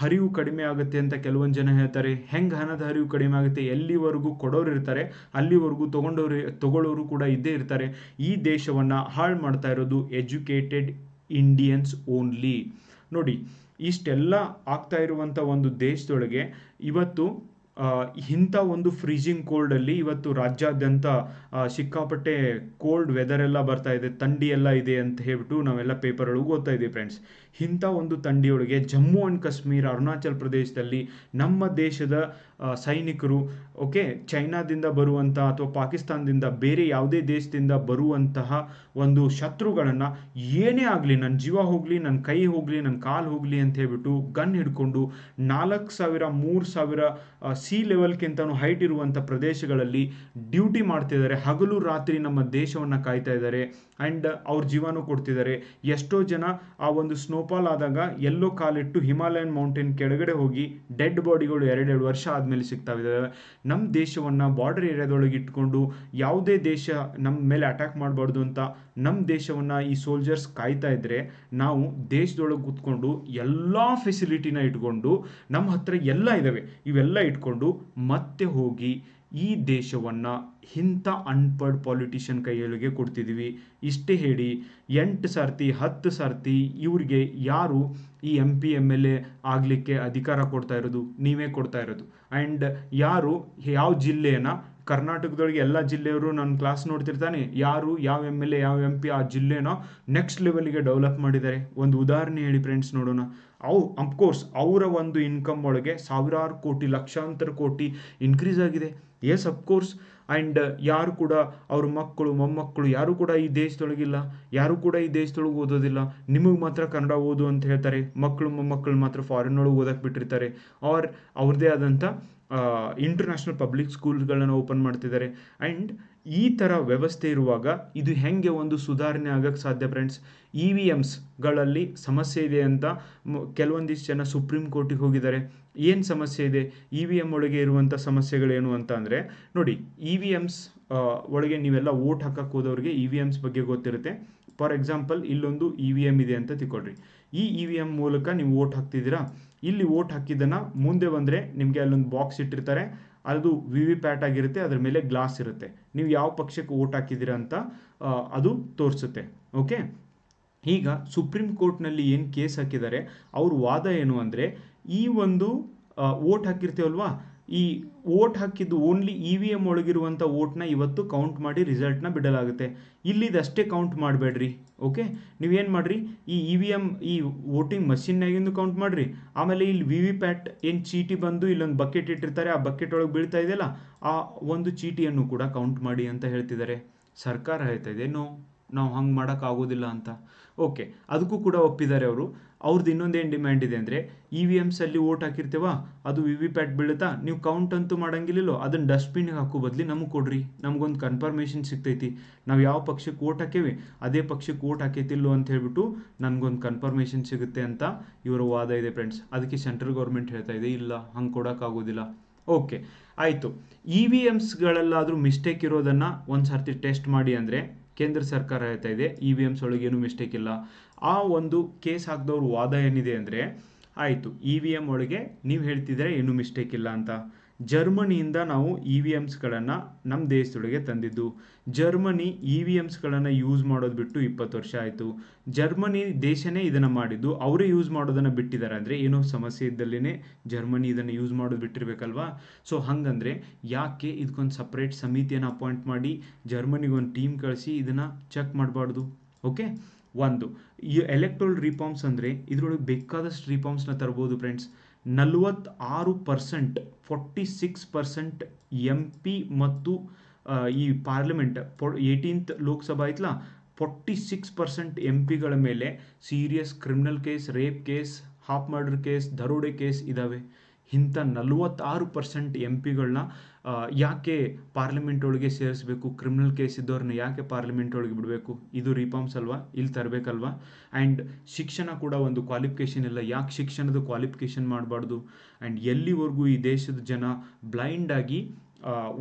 ಹರಿವು ಕಡಿಮೆ ಆಗುತ್ತೆ ಅಂತ ಕೆಲವೊಂದು ಜನ ಹೇಳ್ತಾರೆ. ಹೆಂಗೆ ಹಣದ ಹರಿವು ಕಡಿಮೆ ಆಗುತ್ತೆ? ಎಲ್ಲಿವರೆಗೂ ಕೊಡೋರು ಇರ್ತಾರೆ, ಅಲ್ಲಿವರೆಗೂ ತೊಗೊಂಡೋರು, ತಗೊಳ್ಳೋರು ಕೂಡ ಇದ್ದೇ ಇರ್ತಾರೆ. ಈ ದೇಶವನ್ನು ಹಾಳು ಮಾಡ್ತಾ ಇರೋದು ಎಜುಕೇಟೆಡ್ ಇಂಡಿಯನ್ಸ್ ಓನ್ಲಿ ನೋಡಿ ಇಷ್ಟೆಲ್ಲ ಆಗ್ತಾ ಇರುವಂಥ ಒಂದು ದೇಶದೊಳಗೆ ಇವತ್ತು ಇಂಥ ಒಂದು ಫ್ರೀಜಿಂಗ್ ಕೋಲ್ಡಲ್ಲಿ ಇವತ್ತು ರಾಜ್ಯಾದ್ಯಂತ ಸಿಕ್ಕಾಪಟ್ಟೆ ಕೋಲ್ಡ್ ವೆದರ್ ಎಲ್ಲ ಬರ್ತಾ ಇದೆ, ಥಂಡಿ ಎಲ್ಲ ಇದೆ ಅಂತ ಹೇಳ್ಬಿಟ್ಟು ನಾವೆಲ್ಲ ಪೇಪರ್ ಒಳಗೆ ಓದ್ತಾ ಇದ್ದೀವಿ ಫ್ರೆಂಡ್ಸ್ ಇಂಥ ಒಂದು ಥಂಡಿಯೊಳಗೆ ಜಮ್ಮು ಆ್ಯಂಡ್ ಕಾಶ್ಮೀರ, ಅರುಣಾಚಲ್ ಪ್ರದೇಶದಲ್ಲಿ ನಮ್ಮ ದೇಶದ ಸೈನಿಕರು ಓಕೆ ಚೈನಾದಿಂದ ಬರುವಂಥ ಅಥವಾ ಪಾಕಿಸ್ತಾನದಿಂದ ಬೇರೆ ಯಾವುದೇ ದೇಶದಿಂದ ಬರುವಂತಹ ಒಂದು ಶತ್ರುಗಳನ್ನು ಏನೇ ಆಗಲಿ ನನ್ನ ಜೀವ ಹೋಗಲಿ ನನ್ನ ಕೈ ಹೋಗಲಿ ನನ್ನ ಕಾಲು ಹೋಗಲಿ ಅಂತ ಹೇಳ್ಬಿಟ್ಟು ಗನ್ ಹಿಡ್ಕೊಂಡು ನಾಲ್ಕು ಸಾವಿರ, ಮೂರು ಸಾವಿರ ಸಿ ಲೆವೆಲ್ಗಿಂತನೂ ಹೈಟ್ ಇರುವಂಥ ಪ್ರದೇಶಗಳಲ್ಲಿ ಡ್ಯೂಟಿ ಮಾಡ್ತಿದ್ದಾರೆ. ಹಗಲು ರಾತ್ರಿ ನಮ್ಮ ದೇಶವನ್ನು ಕಾಯ್ತಾ ಇದ್ದಾರೆ. ಆ್ಯಂಡ್ ಅವ್ರ ಜೀವನೂ ಕೊಡ್ತಿದ್ದಾರೆ. ಎಷ್ಟೋ ಜನ ಆ ಒಂದು ಸ್ನೋಫಾಲ್ ಆದಾಗ ಎಲ್ಲೋ ಕಾಲಿಟ್ಟು ಹಿಮಾಲಯನ್ ಮೌಂಟೇನ್ ಕೆಳಗಡೆ ಹೋಗಿ ಡೆಡ್ ಬಾಡಿಗಳು ಎರಡೆರಡು ವರ್ಷ ಆದಮೇಲೆ ಸಿಗ್ತಾ ಇದ್ದಾವೆ ನಮ್ಮ ದೇಶವನ್ನು ಬಾರ್ಡರ್ ಏರಿಯಾದೊಳಗೆ ಇಟ್ಕೊಂಡು ಯಾವುದೇ ದೇಶ ನಮ್ಮ ಮೇಲೆ ಅಟ್ಯಾಕ್ ಮಾಡಬಾರ್ದು ಅಂತ ನಮ್ಮ ದೇಶವನ್ನು ಈ ಸೋಲ್ಜರ್ಸ್ ಕಾಯ್ತಾ ಇದ್ದರೆ ನಾವು ದೇಶದೊಳಗೆ ಕೂತ್ಕೊಂಡು ಎಲ್ಲ ಫೆಸಿಲಿಟಿನ ಇಟ್ಕೊಂಡು ನಮ್ಮ ಹತ್ರ ಎಲ್ಲ ಇದ್ದಾವೆ ಇವೆಲ್ಲ ಇಟ್ಕೊಂಡು ಮತ್ತೆ ಹೋಗಿ ಈ ದೇಶವನ್ನು ಇಂಥ ಅನ್ಪಡ್ ಪಾಲಿಟಿಷಿಯನ್ ಕೈಯೊಳಗೆ ಕೊಡ್ತಿದ್ದೀವಿ ಇಷ್ಟೇ ಹೇಳಿ, ಎಂಟು ಸರ್ತಿ, ಹತ್ತು ಸರ್ತಿ ಇವ್ರಿಗೆ ಯಾರು ಈ M P M L A ಆಗಲಿಕ್ಕೆ ಅಧಿಕಾರ ಕೊಡ್ತಾ ಇರೋದು? ನೀವೇ ಕೊಡ್ತಾ ಇರೋದು. ಆ್ಯಂಡ್ ಯಾರು ಯಾವ ಜಿಲ್ಲೆನ? ಕರ್ನಾಟಕದೊಳಗೆ ಎಲ್ಲ ಜಿಲ್ಲೆಯವರು ನನ್ನ ಕ್ಲಾಸ್ ನೋಡ್ತಿರ್ತಾನೆ. ಯಾರು ಯಾವ ಎಂ ಎಲ್ ಎ ಯಾವ ಎಂ ಪಿ ಆ ಜಿಲ್ಲೆನ ನೆಕ್ಸ್ಟ್ ಲೆವೆಲ್ಗೆ ಡೆವಲಪ್ ಮಾಡಿದ್ದಾರೆ? ಒಂದು ಉದಾಹರಣೆ ಹೇಳಿ ಫ್ರೆಂಡ್ಸ್ ನೋಡೋಣ. ಅವು ಅಫ್ಕೋರ್ಸ್ ಅವರ ಒಂದು ಇನ್ಕಮ್ ಒಳಗೆ ಸಾವಿರಾರು ಕೋಟಿ, ಲಕ್ಷಾಂತರ ಕೋಟಿ ಇನ್ಕ್ರೀಸ್ ಆಗಿದೆ. ಎಸ್ ಅಫ್ಕೋರ್ಸ್ ಆ್ಯಂಡ್ ಯಾರು ಕೂಡ ಅವ್ರ ಮಕ್ಕಳು, ಮೊಮ್ಮಕ್ಕಳು ಯಾರು ಕೂಡ ಈ ದೇಶದೊಳಗಿಲ್ಲ, ಯಾರು ಕೂಡ ಈ ದೇಶದೊಳಗೆ ಓದೋದಿಲ್ಲ. ನಿಮಗೆ ಮಾತ್ರ ಕನ್ನಡ ಓದು ಅಂತ ಹೇಳ್ತಾರೆ. ಮಕ್ಕಳು, ಮೊಮ್ಮಕ್ಕಳು ಮಾತ್ರ ಫಾರಿನ್ ಒಳಗೆ ಓದಕ್ಕೆ ಬಿಟ್ಟಿರ್ತಾರೆ. ಆರ್ ಅವ್ರದ್ದೇ ಆದಂಥ ಇಂಟರ್ನ್ಯಾಷನಲ್ ಪಬ್ಲಿಕ್ ಸ್ಕೂಲ್ಗಳನ್ನು ಓಪನ್ ಮಾಡ್ತಿದ್ದಾರೆ. ಆ್ಯಂಡ್ ಈ ಥರ ವ್ಯವಸ್ಥೆ ಇರುವಾಗ ಇದು ಹೆಂಗೆ ಒಂದು ಸುಧಾರಣೆ ಆಗಕ್ಕೆ ಸಾಧ್ಯ ಫ್ರೆಂಡ್ಸ್ ಇ ವಿ ಎಮ್ಸ್ಗಳಲ್ಲಿ ಸಮಸ್ಯೆ ಇದೆ ಅಂತ ಕೆಲವೊಂದಿಷ್ಟು ಜನ ಸುಪ್ರೀಂ ಕೋರ್ಟಿಗೆ ಹೋಗಿದ್ದಾರೆ. ಏನು ಸಮಸ್ಯೆ ಇದೆ? ಇ ವಿ ಎಂ ಒಳಗೆ ಇರುವಂಥ ಸಮಸ್ಯೆಗಳೇನು ಅಂತ ಅಂದರೆ, ನೋಡಿ ಇ ವಿ ಎಮ್ಸ್ ಒಳಗೆ ನೀವೆಲ್ಲ ವೋಟ್ ಹಾಕಕ್ಕೆ ಹೋದವ್ರಿಗೆ ಇ ವಿ ಎಮ್ಸ್ ಬಗ್ಗೆ ಗೊತ್ತಿರುತ್ತೆ. ಫಾರ್ ಎಕ್ಸಾಂಪಲ್ ಇಲ್ಲೊಂದು ಇ ವಿ ಎಂ ಇದೆ ಅಂತ ತಿಳ್ಕೊಳ್ರಿ. ಈ ಇ ವಿ ಎಂ ಮೂಲಕ ನೀವು ವೋಟ್ ಹಾಕ್ತಿದ್ದೀರಾ? ಇಲ್ಲಿ ವೋಟ್ ಹಾಕಿದ್ದನ್ನು ಮುಂದೆ ಬಂದರೆ ನಿಮಗೆ ಅಲ್ಲೊಂದು ಬಾಕ್ಸ್ ಇಟ್ಟಿರ್ತಾರೆ. ಅದು ವಿ ವಿ ಪ್ಯಾಟ್ ಆಗಿರುತ್ತೆ, ಅದ್ರ ಮೇಲೆ ಗ್ಲಾಸ್ ಇರುತ್ತೆ. ನೀವು ಯಾವ ಪಕ್ಷಕ್ಕೆ ವೋಟ್ ಹಾಕಿದ್ದೀರಾ ಅಂತ ಅದು ತೋರಿಸುತ್ತೆ. ಓಕೆ ಈಗ ಸುಪ್ರೀಂ ಕೋರ್ಟ್ನಲ್ಲಿ ಏನು ಕೇಸ್ ಹಾಕಿದ್ದಾರೆ, ಅವ್ರ ವಾದ ಏನು ಅಂದರೆ, ಈ ಒಂದು ವೋಟ್ ಹಾಕಿರ್ತೀವಲ್ವಾ ಈ ವೋಟ್ ಹಾಕಿದ್ದು ಓನ್ಲಿ ಇ ವಿ ಎಂ ಒಳಗಿರುವಂಥ ವೋಟ್ನ ಇವತ್ತು ಕೌಂಟ್ ಮಾಡಿ ರಿಸಲ್ಟ್ನ ಬಿಡಲಾಗುತ್ತೆ. ಇಲ್ಲಿದಷ್ಟೇ ಕೌಂಟ್ ಮಾಡಬೇಡ್ರಿ ಓಕೆ ನೀವೇನು ಮಾಡಿರಿ? ಈ ಇ ವಿ ಎಂ ಈ ವೋಟಿಂಗ್ ಮಷಿನ್ನಾಗಿಂದು ಕೌಂಟ್ ಮಾಡಿರಿ. ಆಮೇಲೆ ಇಲ್ಲಿ ವಿ ವಿ ಪ್ಯಾಟ್ ಏನು ಚೀಟಿ ಬಂದು ಇಲ್ಲೊಂದು ಬಕೆಟ್ ಇಟ್ಟಿರ್ತಾರೆ, ಆ ಬಕೆಟ್ ಒಳಗೆ ಬೀಳ್ತಾ ಇದೆಯಲ್ಲ, ಆ ಒಂದು ಚೀಟಿಯನ್ನು ಕೂಡ ಕೌಂಟ್ ಮಾಡಿ ಅಂತ ಹೇಳ್ತಿದ್ದಾರೆ. ಸರ್ಕಾರ ಹೇಳ್ತಾ ಇದೆ ನೋ ನಾವು ಹಂಗೆ ಮಾಡೋಕ್ಕಾಗೋದಿಲ್ಲ ಅಂತ. ಓಕೆ ಅದಕ್ಕೂ ಕೂಡ ಒಪ್ಪಿದ್ದಾರೆ ಅವರು. ಅವ್ರದ್ದು ಇನ್ನೊಂದೇನು ಡಿಮ್ಯಾಂಡ್ ಇದೆ ಅಂದರೆ ಇ ವಿ ಎಮ್ಸಲ್ಲಿ ಓಟ್ ಹಾಕಿರ್ತೇವ, ಅದು ವಿ ವಿ ಪ್ಯಾಟ್ ಬೀಳುತ್ತಾ? ನೀವು ಕೌಂಟ್ ಅಂತೂ ಮಾಡಂಗಿಲ್ಲೋ ಅದನ್ನು ಡಸ್ಟ್ಬಿನ್ಗೆ ಹಾಕೋ ಬದಲಿ ನಮಗೆ ಕೊಡ್ರಿ. ನಮಗೊಂದು ಕನ್ಫರ್ಮೇಷನ್ ಸಿಗ್ತೈತಿ. ನಾವು ಯಾವ ಪಕ್ಷಕ್ಕೆ ಓಟ್ ಹಾಕೇವಿ, ಅದೇ ಪಕ್ಷಕ್ಕೆ ಓಟ್ ಹಾಕೈತಿಲ್ಲೋ ಅಂತ ಹೇಳ್ಬಿಟ್ಟು ನನಗೊಂದು ಕನ್ಫರ್ಮೇಷನ್ ಸಿಗುತ್ತೆ ಅಂತ ಇವರ ವಾದ ಇದೆ ಫ್ರೆಂಡ್ಸ್ ಅದಕ್ಕೆ ಸೆಂಟ್ರಲ್ ಗೌರ್ಮೆಂಟ್ ಹೇಳ್ತಾ ಇದೆ, ಇಲ್ಲ, ಹಂಗೆ ಕೊಡೋಕ್ಕಾಗೋದಿಲ್ಲ. ಓಕೆ ಆಯಿತು. ಇ ವಿ ಎಮ್ಸ್ಗಳಲ್ಲಾದರೂ ಮಿಸ್ಟೇಕ್ ಇರೋದನ್ನು ಒಂದು ಸರ್ತಿ ಟೆಸ್ಟ್ ಮಾಡಿ ಅಂದರೆ ಕೇಂದ್ರ ಸರ್ಕಾರ ಹೇಳ್ತಾ ಇದೆ ಇ ವಿ ಎಮ್ಸ್ ಒಳಗೆ ಏನು ಮಿಸ್ಟೇಕ್ ಇಲ್ಲ. ಆ ಒಂದು ಕೇಸ್ ಹಾಕಿದವ್ರ ವಾದ ಏನಿದೆ ಅಂದರೆ, ಆಯಿತು ಇ ವಿ ಎಂ ಒಳಗೆ ನೀವು ಹೇಳ್ತಿದ್ರೆ ಏನೂ ಮಿಸ್ಟೇಕ್ ಇಲ್ಲ ಅಂತ. ಜರ್ಮನಿಯಿಂದ ನಾವು ಇ ವಿ ಎಮ್ಸ್ಗಳನ್ನು ನಮ್ಮ ದೇಶದೊಳಗೆ ತಂದಿದ್ದು. ಜರ್ಮನಿ ಇ ವಿ ಎಮ್ಸ್ಗಳನ್ನು ಯೂಸ್ ಮಾಡೋದು ಬಿಟ್ಟು ಇಪ್ಪತ್ತು ವರ್ಷ ಆಯಿತು. ಜರ್ಮನಿ ದೇಶನೇ ಇದನ್ನು ಮಾಡಿದ್ದು. ಅವರೇ ಯೂಸ್ ಮಾಡೋದನ್ನು ಬಿಟ್ಟಿದ್ದಾರೆ ಅಂದರೆ ಏನೋ ಸಮಸ್ಯೆ ಇದ್ದಲ್ಲೇ ಜರ್ಮನಿ ಇದನ್ನು ಯೂಸ್ ಮಾಡೋದು ಬಿಟ್ಟಿರ್ಬೇಕಲ್ವಾ? ಸೊ ಹಾಗಂದ್ರೆ ಯಾಕೆ ಇದಕ್ಕೊಂದು ಸಪ್ರೇಟ್ ಸಮಿತಿಯನ್ನು ಅಪಾಯಿಂಟ್ ಮಾಡಿ ಜರ್ಮನಿಗೆ ಒಂದು ಟೀಮ್ ಕಳಿಸಿ ಇದನ್ನು ಚೆಕ್ ಮಾಡಬಾರ್ದು? ಓಕೆ ಒಂದು, ಈ ಎಲೆಕ್ಟ್ರೋಲ್ ರಿಫಾರ್ಮ್ಸ್ ಅಂದರೆ ಇದರೊಳಗೆ ಬೇಕಾದಷ್ಟು ರಿಫಾರ್ಮ್ಸ್ನ ತರ್ಬೋದು ಫ್ರೆಂಡ್ಸ್ ನಲವತ್ತಾರು percent forty six percent M P ಮತ್ತು ಈ ಪಾರ್ಲಿಮೆಂಟ್ ಏಯ್ಟೀನ್ತ್ ಲೋಕಸಭಾ ಐತ್ಲ? ಫೋರ್ಟಿ ಸಿಕ್ಸ್ ಪರ್ಸೆಂಟ್ ಎಂ ಪಿಗಳ ಮೇಲೆ serious criminal case rape case half murder case ದರೋಡೆ ಕೇಸ್ ಇದ್ದಾವೆ ಇಂಥ ನಲವತ್ತಾರು ಪರ್ಸೆಂಟ್ ಎಂ ಪಿಗಳನ್ನ ಯಾಕೆ ಪಾರ್ಲಿಮೆಂಟ್ ಒಳಗೆ ಸೇರಿಸಬೇಕು? ಕ್ರಿಮಿನಲ್ ಕೇಸ್ ಇದ್ದವ್ರನ್ನ ಯಾಕೆ ಪಾರ್ಲಿಮೆಂಟ್ ಒಳಗೆ ಬಿಡಬೇಕು? ಇದು ರಿಫಾರ್ಮ್ಸ್ ಅಲ್ವಾ? ಇಲ್ಲಿ ತರಬೇಕಲ್ವಾ? ಆ್ಯಂಡ್ ಶಿಕ್ಷಣ ಕೂಡ ಒಂದು ಕ್ವಾಲಿಫಿಕೇಷನ್ ಇಲ್ಲ. ಯಾಕೆ ಶಿಕ್ಷಣದ ಕ್ವಾಲಿಫಿಕೇಷನ್ ಮಾಡಬಾರ್ದು? ಆ್ಯಂಡ್ ಎಲ್ಲಿವರೆಗೂ ಈ ದೇಶದ ಜನ ಬ್ಲೈಂಡ್ ಆಗಿ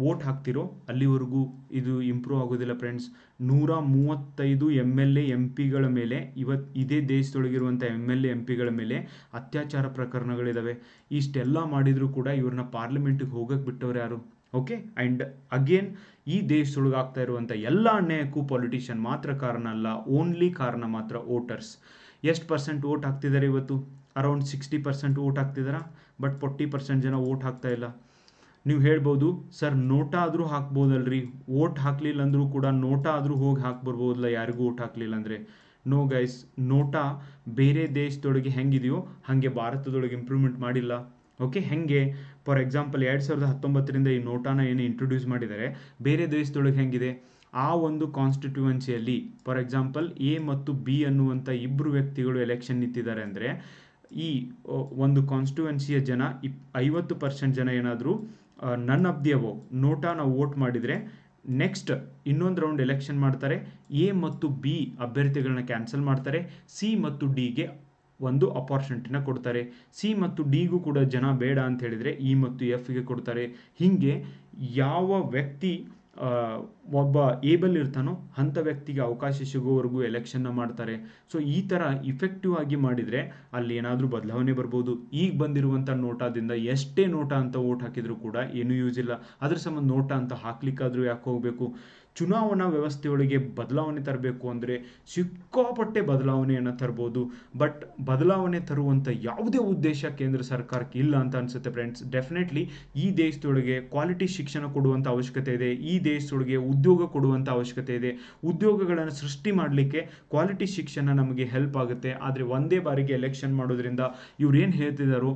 ವೋಟ್ ಹಾಕ್ತಿರೋ, ಅಲ್ಲಿವರೆಗೂ ಇದು ಇಂಪ್ರೂವ್ ಆಗೋದಿಲ್ಲ ಫ್ರೆಂಡ್ಸ್ ನೂರ ಮೂವತ್ತೈದು ಎಂ ಎಲ್ ಎ ಎಂ ಪಿಗಳ ಮೇಲೆ ಇವತ್ತು ಇದೇ ದೇಶದೊಳಗಿರುವಂಥ ಎಂ ಎಲ್ ಎ ಎಂ ಪಿಗಳ ಮೇಲೆ ಅತ್ಯಾಚಾರ ಪ್ರಕರಣಗಳಿದ್ದಾವೆ ಇಷ್ಟೆಲ್ಲ ಮಾಡಿದರೂ ಕೂಡ ಇವ್ರನ್ನ ಪಾರ್ಲಿಮೆಂಟಿಗೆ ಹೋಗಕ್ಕೆ ಬಿಟ್ಟವ್ರು ಯಾರು? ಓಕೆ ಆ್ಯಂಡ್ ಅಗೇನ್ ಈ ದೇಶದೊಳಗೆ ಆಗ್ತಾ ಇರುವಂಥ ಎಲ್ಲ ಅನ್ಯಾಯಕ್ಕೂ ಪೊಲಿಟಿಷಿಯನ್ ಮಾತ್ರ ಕಾರಣ ಅಲ್ಲ ಓನ್ಲಿ ಕಾರಣ ಮಾತ್ರ ವೋಟರ್ಸ್ ಎಷ್ಟು ಪರ್ಸೆಂಟ್ ವೋಟ್ ಹಾಕ್ತಿದ್ದಾರೆ ಇವತ್ತು? ಅರೌಂಡ್ ಸಿಕ್ಸ್ಟಿ ಪರ್ಸೆಂಟ್ ವೋಟ್ ಹಾಕ್ತಿದ್ದಾರಾ? ಬಟ್ ಫೋರ್ಟಿ ಪರ್ಸೆಂಟ್ ಜನ ವೋಟ್ ಹಾಕ್ತಾ ಇಲ್ಲ. ನೀವು ಹೇಳ್ಬೋದು, ಸರ್, ನೋಟ ಆದರೂ ಹಾಕ್ಬೋದಲ್ರಿ. ವೋಟ್ ಹಾಕಲಿಲ್ಲ ಅಂದರೂ ಕೂಡ ನೋಟ ಆದರೂ ಹೋಗಿ ಹಾಕ್ಬರ್ಬೋದಲ್ಲ ಯಾರಿಗೂ ವೋಟ್ ಹಾಕಲಿಲ್ಲ ಅಂದರೆ. ನೋ ಗೈಸ್ ನೋಟಾ ಬೇರೆ ದೇಶದೊಳಗೆ ಹೆಂಗಿದೆಯೋ, ಹಾಗೆ ಭಾರತದೊಳಗೆ ಇಂಪ್ರೂವ್ಮೆಂಟ್ ಮಾಡಿಲ್ಲ. ಓಕೆ ಹೆಂಗೆ? ಫಾರ್ ಎಕ್ಸಾಂಪಲ್ ಎರಡು ಸಾವಿರದ ಹತ್ತೊಂಬತ್ತರಿಂದ ಈ ನೋಟಾನ ಏನು ಇಂಟ್ರೊಡ್ಯೂಸ್ ಮಾಡಿದ್ದಾರೆ ಬೇರೆ ದೇಶದೊಳಗೆ ಹೆಂಗಿದೆ? ಆ ಒಂದು ಕಾನ್ಸ್ಟಿಟ್ಯುವೆನ್ಸಿಯಲ್ಲಿ ಫಾರ್ ಎಕ್ಸಾಂಪಲ್ ಎ ಮತ್ತು ಬಿ ಅನ್ನುವಂಥ ಇಬ್ಬರು ವ್ಯಕ್ತಿಗಳು ಎಲೆಕ್ಷನ್ ನಿಂತಿದ್ದಾರೆ ಅಂದರೆ, ಈ ಒಂದು ಕಾನ್ಸ್ಟಿಟ್ಯುವೆನ್ಸಿಯ ಜನ ಇಪ್, ಐವತ್ತು ಪರ್ಸೆಂಟ್ ಜನ ಏನಾದರೂ ನನ್ ಆಫ್ ನೋಟಾನ ವೋಟ್ ಮಾಡಿದರೆ ನೆಕ್ಸ್ಟ್ ಇನ್ನೊಂದು ರೌಂಡ್ ಎಲೆಕ್ಷನ್ ಮಾಡ್ತಾರೆ. ಎ ಮತ್ತು ಬಿ ಅಭ್ಯರ್ಥಿಗಳನ್ನ ಕ್ಯಾನ್ಸಲ್ ಮಾಡ್ತಾರೆ. ಸಿ ಮತ್ತು ಡಿಗೆ ಒಂದು ಅಪಾರ್ಚುನಿಟಿನ ಕೊಡ್ತಾರೆ. ಸಿ ಮತ್ತು ಡಿಗೂ ಕೂಡ ಜನ ಬೇಡ ಅಂತ ಹೇಳಿದರೆ ಇ ಮತ್ತು ಎಫ್ಗೆ ಕೊಡ್ತಾರೆ. ಹೀಗೆ ಯಾವ ವ್ಯಕ್ತಿ ಒಬ್ಬ ಏಬಲ್ ಇರ್ತಾನೋ ಅಂಥ ವ್ಯಕ್ತಿಗೆ ಅವಕಾಶ ಸಿಗೋವರೆಗೂ ಎಲೆಕ್ಷನ್ನ ಮಾಡ್ತಾರೆ. ಸೊ ಈ ಥರ ಇಫೆಕ್ಟಿವ್ ಆಗಿ ಮಾಡಿದರೆ ಅಲ್ಲಿ ಏನಾದರೂ ಬದಲಾವಣೆ ಬರ್ಬೋದು. ಈಗ ಬಂದಿರುವಂಥ ನೋಟಾದಿಂದ ಎಷ್ಟೇ ನೋಟ ಅಂತ ಓಟ್ ಹಾಕಿದರೂ ಕೂಡ ಏನೂ ಯೂಸ್ ಇಲ್ಲ. ಅದ್ರ ಸಂಬಂಧ ನೋಟ ಅಂತ ಹಾಕ್ಲಿಕ್ಕಾದರೂ ಯಾಕೆ ಹೋಗಬೇಕು? ಚುನಾವಣಾ ವ್ಯವಸ್ಥೆಯೊಳಗೆ ಬದಲಾವಣೆ ತರಬೇಕು ಅಂದರೆ ಸಿಕ್ಕಾಪಟ್ಟೆ ಬದಲಾವಣೆಯನ್ನು ತರ್ಬೋದು. ಬಟ್ ಬದಲಾವಣೆ ತರುವಂಥ ಯಾವುದೇ ಉದ್ದೇಶ ಕೇಂದ್ರ ಸರ್ಕಾರಕ್ಕೆ ಇಲ್ಲ ಅಂತ ಅನಿಸುತ್ತೆ ಫ್ರೆಂಡ್ಸ್ ಡೆಫಿನೆಟ್ಲಿ ಈ ದೇಶದೊಳಗೆ ಕ್ವಾಲಿಟಿ ಶಿಕ್ಷಣ ಕೊಡುವಂಥ ಅವಶ್ಯಕತೆ ಇದೆ. ಈ ದೇಶದೊಳಗೆ ಉದ್ಯೋಗ ಕೊಡುವಂಥ ಅವಶ್ಯಕತೆ ಇದೆ. ಉದ್ಯೋಗಗಳನ್ನು ಸೃಷ್ಟಿ ಮಾಡಲಿಕ್ಕೆ ಕ್ವಾಲಿಟಿ ಶಿಕ್ಷಣ ನಮಗೆ ಹೆಲ್ಪ್ ಆಗುತ್ತೆ. ಆದರೆ ಒಂದೇ ಬಾರಿಗೆ ಎಲೆಕ್ಷನ್ ಮಾಡೋದ್ರಿಂದ ಇವ್ರು ಏನು ಹೇಳ್ತಿದ್ದಾರೋ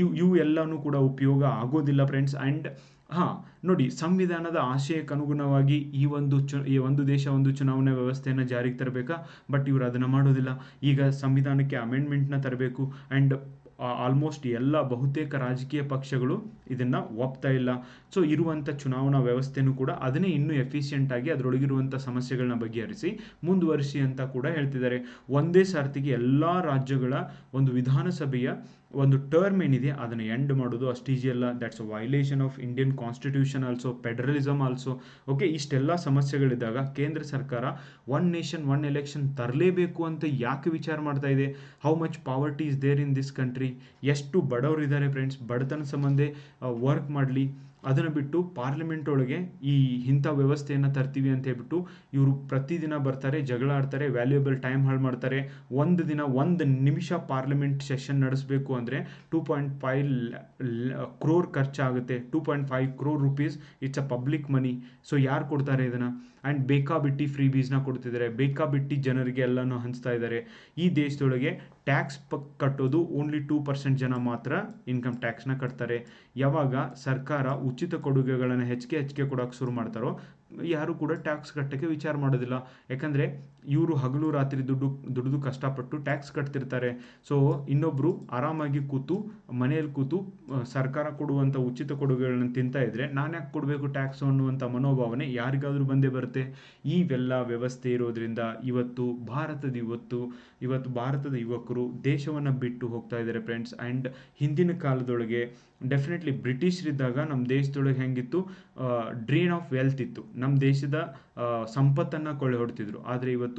ಇವು ಇವು ಎಲ್ಲನೂ ಕೂಡ ಉಪಯೋಗ ಆಗೋದಿಲ್ಲ ಫ್ರೆಂಡ್ಸ್ ಆ್ಯಂಡ್ ಹಾಂ, ನೋಡಿ, ಸಂವಿಧಾನದ ಆಶಯಕ್ಕೆ ಅನುಗುಣವಾಗಿ ಈ ಒಂದು ಚು, ಈ ಒಂದು ದೇಶ ಒಂದು ಚುನಾವಣೆ ವ್ಯವಸ್ಥೆಯನ್ನು ಜಾರಿಗೆ ತರಬೇಕಾ? ಬಟ್ ಇವರು ಅದನ್ನು ಮಾಡೋದಿಲ್ಲ. ಈಗ ಸಂವಿಧಾನಕ್ಕೆ ಅಮೆಂಡ್ಮೆಂಟ್ನ ತರಬೇಕು ಆ್ಯಂಡ್ ಆಲ್ಮೋಸ್ಟ್ ಎಲ್ಲ ಬಹುತೇಕ ರಾಜಕೀಯ ಪಕ್ಷಗಳು ಇದನ್ನು ಒಪ್ತಾ ಇಲ್ಲ. ಸೊ ಇರುವಂಥ ಚುನಾವಣಾ ವ್ಯವಸ್ಥೆನೂ ಕೂಡ ಅದನ್ನೇ ಇನ್ನೂ ಎಫಿಷಿಯೆಂಟಾಗಿ ಅದರೊಳಗಿರುವಂಥ ಸಮಸ್ಯೆಗಳನ್ನ ಬಗೆಹರಿಸಿ ಮುಂದುವರಿಸಿ ಅಂತ ಕೂಡ ಹೇಳ್ತಿದ್ದಾರೆ. ಒಂದೇ ಸಾರ್ತಿಗೆ ಎಲ್ಲ ರಾಜ್ಯಗಳ ಒಂದು ವಿಧಾನಸಭೆಯ ಒಂದು ಟರ್ಮ್ ಏನಿದೆ, ಅದನ್ನು ಎಂಡ್ ಮಾಡೋದು ಅಷ್ಟು ಈಸಿ ಅಲ್ಲ that's a violation of Indian constitution also federalism also okay ಇಷ್ಟೆಲ್ಲ ಸಮಸ್ಯೆಗಳಿದ್ದಾಗ ಕೇಂದ್ರ ಸರ್ಕಾರ ಒನ್ ನೇಷನ್ ಒನ್ ಎಲೆಕ್ಷನ್ ತರಲೇಬೇಕು ಅಂತ ಯಾಕೆ ವಿಚಾರ ಮಾಡ್ತಾ ಇದೆ? How much poverty is there in this country ಎಷ್ಟು ಬಡವರಿದ್ದಾರೆ ಫ್ರೆಂಡ್ಸ್ ಬಡತನ ಸಂಬಂಧ ವರ್ಕ್ ಮಾಡಲಿ. ಅದನ್ನು ಬಿಟ್ಟು ಪಾರ್ಲಿಮೆಂಟ್ ಒಳಗೆ ಈ ಇಂಥ ವ್ಯವಸ್ಥೆಯನ್ನು ತರ್ತೀವಿ ಅಂತ ಹೇಳ್ಬಿಟ್ಟು ಇವರು ಪ್ರತಿದಿನ ಬರ್ತಾರೆ, ಜಗಳ ಆಡ್ತಾರೆ ವ್ಯಾಲ್ಯೂಯಬಲ್ ಟೈಮ್ ಹಾಳು ಮಾಡ್ತಾರೆ. ಒಂದು ದಿನ ಒಂದು ನಿಮಿಷ ಪಾರ್ಲಿಮೆಂಟ್ ಸೆಷನ್ ನಡೆಸಬೇಕು ಅಂದರೆ ಟೂ ಪಾಯಿಂಟ್ ಫೈವ್ ಕ್ರೋರ್ ಖರ್ಚಾಗುತ್ತೆ. Two point five crore rupees it's a public money so ಯಾರು ಕೊಡ್ತಾರೆ ಇದನ್ನು? ಆ್ಯಂಡ್ ಬೇಕಾಬಿಟ್ಟಿ ಫ್ರೀ ಬೀಸ್ನ ಕೊಡ್ತಿದ್ದಾರೆ ಬೇಕಾಬಿಟ್ಟಿ ಜನರಿಗೆ ಎಲ್ಲನೂ ಹಂಚ್ತಾ ಇದ್ದಾರೆ ಈ ದೇಶದೊಳಗೆ ಟ್ಯಾಕ್ಸ್ ಪ ಕಟ್ಟೋದು ಓನ್ಲಿ ಟೂ ಪರ್ಸೆಂಟ್ ಜನ ಮಾತ್ರ ಇನ್ಕಮ್ ಟ್ಯಾಕ್ಸ್ನ ಕಟ್ತಾರೆ. ಯಾವಾಗ ಸರ್ಕಾರ ಉಚಿತ ಕೊಡುಗೆಗಳನ್ನು ಹೆಚ್ಚಿಗೆ ಹೆಚ್ಚಿಗೆ ಕೊಡೋಕೆ ಶುರು ಮಾಡ್ತಾರೋ, ಯಾರು ಕೂಡ ಟ್ಯಾಕ್ಸ್ ಕಟ್ಟೋಕ್ಕೆ ವಿಚಾರ ಮಾಡೋದಿಲ್ಲ. ಯಾಕಂದರೆ ಇವರು ಹಗಲು ರಾತ್ರಿ ದುಡ್ಡು, ದುಡಿದು ಕಷ್ಟಪಟ್ಟು ಟ್ಯಾಕ್ಸ್ ಕಟ್ತಿರ್ತಾರೆ. ಸೊ ಇನ್ನೊಬ್ಬರು ಆರಾಮಾಗಿ ಕೂತು, ಮನೆಯಲ್ಲಿ ಕೂತು ಸರ್ಕಾರ ಕೊಡುವಂಥ ಉಚಿತ ಕೊಡುಗೆಗಳನ್ನ ತಿಂತಾ ಇದ್ದರೆ ನಾನು ಕೊಡಬೇಕು ಟ್ಯಾಕ್ಸ್ ಅನ್ನುವಂಥ ಮನೋಭಾವನೆ ಯಾರಿಗಾದರೂ ಬಂದೇ ಬರುತ್ತೆ. ಇವೆಲ್ಲ ವ್ಯವಸ್ಥೆ ಇರೋದ್ರಿಂದ ಇವತ್ತು ಭಾರತದ ಇವತ್ತು ಇವತ್ತು ಭಾರತದ ಯುವಕರು ದೇಶವನ್ನು ಬಿಟ್ಟು ಹೋಗ್ತಾ ಇದ್ದಾರೆ ಫ್ರೆಂಡ್ಸ್ ಆ್ಯಂಡ್ ಹಿಂದಿನ ಕಾಲದೊಳಗೆ ಡೆಫಿನೆಟ್ಲಿ ಬ್ರಿಟಿಷರಿದ್ದಾಗ ನಮ್ಮ ದೇಶದೊಳಗೆ ಹೆಂಗಿತ್ತು? ಡ್ರೀನ್ ಆಫ್ ವೆಲ್ತ್ ಇತ್ತು. ನಮ್ಮ ದೇಶದ ಸಂಪತ್ತನ್ನು ಕೊಳ್ಳೆ ಹೊಡ್ತಿದ್ರು. ಆದರೆ ಇವತ್ತು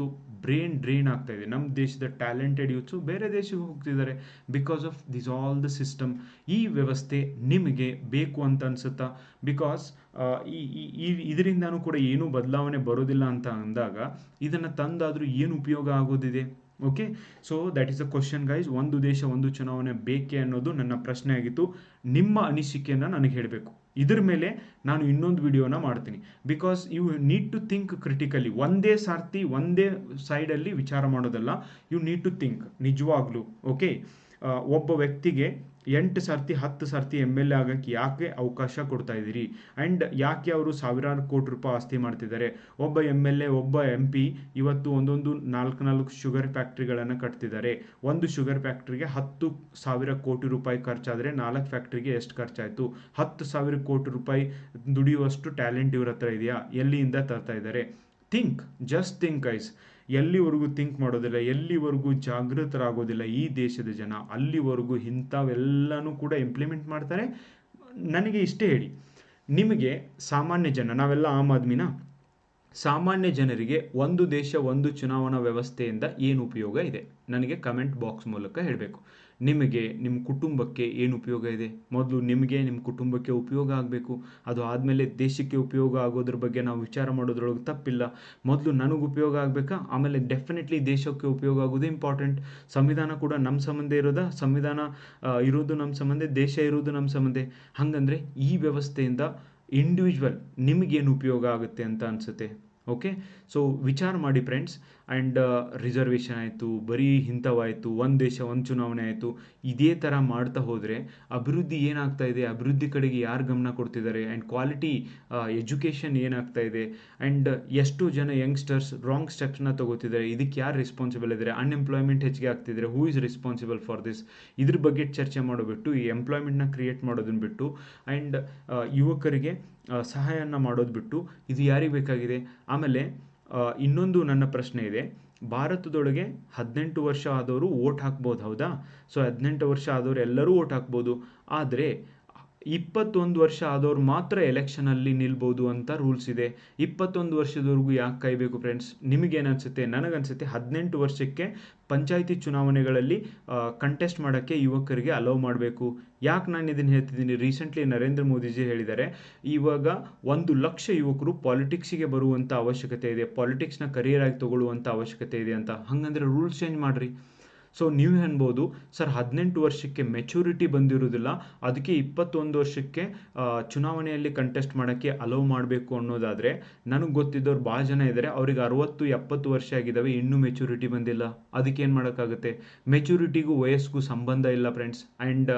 ಬ್ರೇನ್ ಡ್ರೈನ್ ಆಗ್ತಾ ಇದೆ. ನಮ್ಮ ದೇಶದ ಟ್ಯಾಲೆಂಟೆಡ್ ಯೂತ್ಸು ಬೇರೆ ದೇಶಕ್ಕೆ ಹೋಗ್ತಿದ್ದಾರೆ because of this all the system ಈ ವ್ಯವಸ್ಥೆ ನಿಮಗೆ ಬೇಕು ಅಂತ ಅನ್ಸುತ್ತಾ? ಬಿಕಾಸ್ ಈ, ಇದರಿಂದನೂ ಕೂಡ ಏನೂ ಬದಲಾವಣೆ ಬರೋದಿಲ್ಲ ಅಂತ ಅಂದಾಗ ಇದನ್ನು ತಂದಾದರೂ ಏನು ಉಪಯೋಗ ಆಗೋದಿದೆ? Okay so that is a question guys ಒಂದು ದೇಶ, ಒಂದು ಚುನಾವಣೆ ಬೇಕೆ ಅನ್ನೋದು ನನ್ನ ಪ್ರಶ್ನೆ ಆಗಿತ್ತು. ನಿಮ್ಮ ಅನಿಸಿಕೆಯನ್ನು ನನಗೆ ಹೇಳಬೇಕು. ಇದ್ರ ಮೇಲೆ ನಾನು ಇನ್ನೊಂದು ವಿಡಿಯೋನ ಮಾಡ್ತೀನಿ. Because you need to think critically ಒಂದೇ ಸಾರ್ತಿ, ಒಂದೇ ಸೈಡಲ್ಲಿ ವಿಚಾರ ಮಾಡೋದಲ್ಲ. ಯು ನೀಡ್ ಟು ಥಿಂಕ್ ನಿಜವಾಗ್ಲೂ. ಓಕೆ ಒಬ್ಬ ವ್ಯಕ್ತಿಗೆ ಎಂಟು ಸರ್ತಿ, ಹತ್ತು ಸರ್ತಿ ಎಂ ಎಲ್ ಎ ಆಗೋಕ್ಕೆ ಯಾಕೆ ಅವಕಾಶ ಕೊಡ್ತಾ ಇದ್ದೀರಿ? ಆ್ಯಂಡ್ ಯಾಕೆ ಅವರು ಸಾವಿರಾರು ಕೋಟಿ ರೂಪಾಯಿ ಆಸ್ತಿ ಮಾಡ್ತಿದ್ದಾರೆ? ಒಬ್ಬ ಎಂ ಎಲ್ ಎ ಒಬ್ಬ ಎಂ ಪಿ ಇವತ್ತು ಒಂದೊಂದು ನಾಲ್ಕು ನಾಲ್ಕು ಶುಗರ್ ಫ್ಯಾಕ್ಟ್ರಿಗಳನ್ನು ಕಟ್ತಿದ್ದಾರೆ. ಒಂದು ಶುಗರ್ ಫ್ಯಾಕ್ಟ್ರಿಗೆ ಹತ್ತು ಸಾವಿರ ಕೋಟಿ ರೂಪಾಯಿ ಖರ್ಚಾದರೆ ನಾಲ್ಕು ಫ್ಯಾಕ್ಟ್ರಿಗೆ ಎಷ್ಟು ಖರ್ಚಾಯಿತು? ಹತ್ತು ಸಾವಿರ ಕೋಟಿ ರೂಪಾಯಿ ದುಡಿಯುವಷ್ಟು ಟ್ಯಾಲೆಂಟ್ ಇವ್ರ ಹತ್ರ ಇದೆಯಾ? ಎಲ್ಲಿಯಿಂದ ತರ್ತಾ ಇದ್ದಾರೆ? ಥಿಂಕ್ ಜಸ್ಟ್ ಥಿಂಕ್ ಐಸ್ ಎಲ್ಲಿವರೆಗೂ ಥಿಂಕ್ ಮಾಡೋದಿಲ್ಲ, ಎಲ್ಲಿವರೆಗೂ ಜಾಗೃತರಾಗೋದಿಲ್ಲ ಈ ದೇಶದ ಜನ, ಅಲ್ಲಿವರೆಗೂ ಇಂಥವೆಲ್ಲನೂ ಕೂಡ ಇಂಪ್ಲಿಮೆಂಟ್ ಮಾಡ್ತಾರೆ. ನನಗೆ ಇಷ್ಟೇ ಹೇಳಿ, ನಿಮಗೆ ಸಾಮಾನ್ಯ ಜನ, ನಾವೆಲ್ಲ ಆಮ್ ಆದ್ಮಿನ? ಸಾಮಾನ್ಯ ಜನರಿಗೆ ಒಂದು ದೇಶ, ಒಂದು ಚುನಾವಣಾ ವ್ಯವಸ್ಥೆಯಿಂದ ಏನು ಉಪಯೋಗ ಇದೆ? ನನಗೆ ಕಮೆಂಟ್ ಬಾಕ್ಸ್ ಮೂಲಕ ಹೇಳಬೇಕು. ನಿಮಗೆ ನಿಮ್ಮ ಕುಟುಂಬಕ್ಕೆ ಏನು ಉಪಯೋಗ ಇದೆ? ಮೊದಲು ನಿಮಗೆ ನಿಮ್ಮ ಕುಟುಂಬಕ್ಕೆ ಉಪಯೋಗ ಆಗಬೇಕು. ಅದು ಆದಮೇಲೆ ದೇಶಕ್ಕೆ ಉಪಯೋಗ ಆಗೋದ್ರ ಬಗ್ಗೆ ನಾವು ವಿಚಾರ ಮಾಡೋದ್ರೊಳಗೆ ತಪ್ಪಿಲ್ಲ. ಮೊದಲು ನನಗೆ ಉಪಯೋಗ ಆಗಬೇಕಾ? ಆಮೇಲೆ ಡೆಫಿನೆಟ್ಲಿ ದೇಶಕ್ಕೆ ಉಪಯೋಗ ಆಗೋದು ಇಂಪಾರ್ಟೆಂಟ್ ಸಂವಿಧಾನ ಕೂಡ ನಮ್ಮ ಸಂಬಂಧ ಇರೋದ? ಸಂವಿಧಾನ ಇರೋದು ನಮ್ಮ ಸಂಬಂಧ, ದೇಶ ಇರೋದು ನಮ್ಮ ಸಂಬಂಧ. ಹಾಗಂದರೆ ಈ ವ್ಯವಸ್ಥೆಯಿಂದ ಇಂಡಿವಿಜುವಲ್ ನಿಮಗೇನು ಉಪಯೋಗ ಆಗುತ್ತೆ ಅಂತ ಅನಿಸುತ್ತೆ? ಓಕೆ ಸೊ ವಿಚಾರ ಮಾಡಿ ಫ್ರೆಂಡ್ಸ್ ಆ್ಯಂಡ್ ರಿಸರ್ವೇಷನ್ ಆಯಿತು, ಬರೀ ಇಂಥವಾಯಿತು, ಒಂದು ದೇಶ, ಒಂದು ಚುನಾವಣೆ ಆಯಿತು. ಇದೇ ಥರ ಮಾಡ್ತಾ ಹೋದರೆ ಅಭಿವೃದ್ಧಿ ಏನಾಗ್ತಾ ಇದೆ, ಅಭಿವೃದ್ಧಿ ಕಡೆಗೆ ಯಾರು ಗಮನ ಕೊಡ್ತಿದ್ದಾರೆ? ಆ್ಯಂಡ್ ಕ್ವಾಲಿಟಿ ಎಜುಕೇಷನ್ ಏನಾಗ್ತಾ ಇದೆ? ಆ್ಯಂಡ್ ಎಷ್ಟು ಜನ ಯಂಗ್ಸ್ಟರ್ಸ್ ರಾಂಗ್ ಸ್ಟೆಪ್ಸ್ನ ತೊಗೋತಿದ್ದಾರೆ. ಇದಕ್ಕೆ ಯಾರು ರೆಸ್ಪಾನ್ಸಿಬಲ್ ಇದ್ದಾರೆ ಅನ್ಎಂಪ್ಲಾಯ್ಮೆಂಟ್ ಹೆಚ್ಚಿಗೆ ಆಗ್ತಿದ್ದಾರೆ who is responsible for this ಇದ್ರ ಬಗ್ಗೆ ಚರ್ಚೆ ಮಾಡೋಬಿಟ್ಟು ಈ ಎಂಪ್ಲಾಯ್ಮೆಂಟ್ನ ಕ್ರಿಯೇಟ್ ಮಾಡೋದನ್ನ ಬಿಟ್ಟು ಆ್ಯಂಡ್ ಯುವಕರಿಗೆ ಸಹಾಯನ ಮಾಡೋದು ಬಿಟ್ಟು, ಇದು ಯಾರಿಗೆ ಬೇಕಾಗಿದೆ? ಆಮೇಲೆ ಇನ್ನೊಂದು ನನ್ನ ಪ್ರಶ್ನೆ ಇದೆ. ಭಾರತದೊಳಗೆ ಹದಿನೆಂಟು ವರ್ಷ ಆದವರು ಓಟ್ ಹಾಕ್ಬೋದು, ಹೌದಾ? ಸೊ ಹದಿನೆಂಟು ವರ್ಷ ಆದವರು ಎಲ್ಲರೂ ಓಟ್ ಹಾಕ್ಬೋದು. ಆದರೆ ಇಪ್ಪತ್ತೊಂದು ವರ್ಷ ಆದವ್ರು ಮಾತ್ರ ಎಲೆಕ್ಷನಲ್ಲಿ ನಿಲ್ಬೋದು ಅಂತ ರೂಲ್ಸ್ ಇದೆ. ಇಪ್ಪತ್ತೊಂದು ವರ್ಷದವರೆಗೂ ಯಾಕೆ ಕಾಯಬೇಕು ಫ್ರೆಂಡ್ಸ್ ನಿಮಗೇನನ್ಸುತ್ತೆ ನನಗನ್ಸುತ್ತೆ. ಹದಿನೆಂಟು ವರ್ಷಕ್ಕೆ ಪಂಚಾಯಿತಿ ಚುನಾವಣೆಗಳಲ್ಲಿ ಕಂಟೆಸ್ಟ್ ಮಾಡೋಕ್ಕೆ ಯುವಕರಿಗೆ ಅಲೌ ಮಾಡಬೇಕು. ಯಾಕೆ ನಾನು ಇದನ್ನು ಹೇಳ್ತಿದ್ದೀನಿ? ರೀಸೆಂಟ್ಲಿ ನರೇಂದ್ರ ಮೋದಿಜಿ ಹೇಳಿದ್ದಾರೆ, ಇವಾಗ ಒಂದು ಲಕ್ಷ ಯುವಕರು ಪಾಲಿಟಿಕ್ಸಿಗೆ ಬರುವಂಥ ಅವಶ್ಯಕತೆ ಇದೆ. ಪಾಲಿಟಿಕ್ಸ್ನ ಕರಿಯರ್ ಆಗಿ ತಗೊಳ್ಳುವಂಥ ಅವಶ್ಯಕತೆ ಇದೆ ಅಂತ. ಹಾಗಂದ್ರೆ ರೂಲ್ಸ್ ಚೇಂಜ್ ಮಾಡಿರಿ. ಸೊ ನೀವು ಅನ್ಬೋದು ಸರ್ ಹದಿನೆಂಟು ವರ್ಷಕ್ಕೆ ಮೆಚುರಿಟಿ ಬಂದಿರೋದಿಲ್ಲ ಅದಕ್ಕೆ ಇಪ್ಪತ್ತೊಂದು ವರ್ಷಕ್ಕೆ ಚುನಾವಣೆಯಲ್ಲಿ ಕಂಟೆಸ್ಟ್ ಮಾಡೋಕ್ಕೆ ಅಲೋ ಮಾಡಬೇಕು ಅನ್ನೋದಾದರೆ, ನನಗೆ ಗೊತ್ತಿದ್ದವ್ರು ಭಾಳ ಜನ ಇದ್ದಾರೆ ಅವ್ರಿಗೆ ಅರವತ್ತು, ಎಪ್ಪತ್ತು ವರ್ಷ ಆಗಿದ್ದಾವೆ ಇನ್ನೂ ಮೆಚುರಿಟಿ ಬಂದಿಲ್ಲ. ಅದಕ್ಕೆ ಏನು ಮಾಡೋಕ್ಕಾಗುತ್ತೆ? ಮೆಚುರಿಟಿಗೂ ವಯಸ್ಸಿಗೂ ಸಂಬಂಧ ಇಲ್ಲ ಫ್ರೆಂಡ್ಸ್ ಆ್ಯಂಡ್